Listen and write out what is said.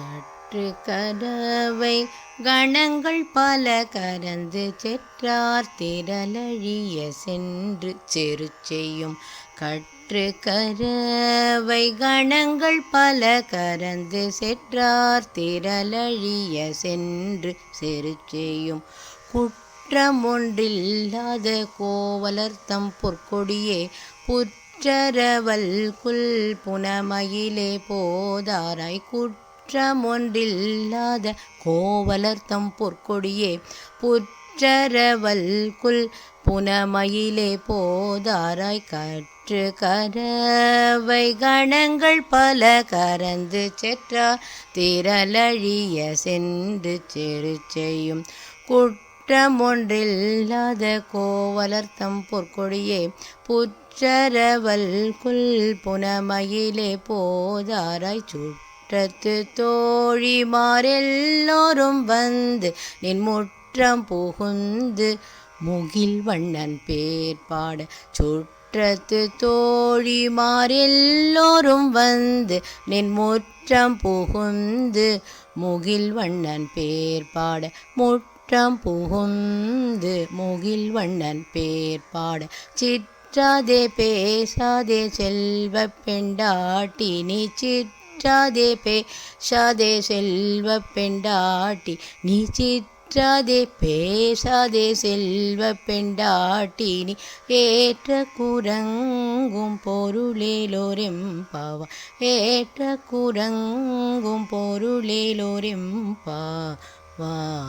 சற்று கதவை கணங்கள் பல கரந்து செற்றார் திரளழிய சென்று செரு செய்யும் கற்று கரவை கணங்கள் பல கரந்து செற்றார் திரளழிய சென்று செரு செய்யும் குற்றமொன்றில்லாத கோவலர்த்தம் பொற்கொடியே புற்றரவல் குல் புனமயிலே போதாராய் குற்ற குற்றமொன்றில்லாத கோவலர்த்தம் பொற்கொடியே. புற்றரவல் குல் புனமயிலே போதாராய் கற்று கரவை கணங்கள் பல கரந்து செற்றார் திரளழிய சென்று செரு செய்யும் குற்றமொன்றில்லாத கோவலர்த்தம் பொற்கொடியே. புற்றரவல் குல் புனமயிலே போதாராய் முற்றத்து தோழிமாரெல்லோரும் வந்து நின் முற்றம் புகுந்து முகில் வண்ணன் பேர் பாட சுற்றத்து தோழிமாரெல்லோரும் வந்து நின் முற்றம் புகுந்து முகில் வண்ணன் பேர் பாட முற்றம் புகுந்து முகில் வண்ணன் பேர் பாட சிற்றாதே பேசாதே செல்வ பெண்டாட்டி நீ சிற்றாதே பேசாதே செல்வ பெண்டாட்டி. நீ சிற்றாதே பேசாதே செல்வ பெண்டாட்டி. நீ ஏற்ற குரங்கும் பொருளேலோரெம்பாவா ஏற்ற குரங்கும் பொருளேலோரெம்பா. வா.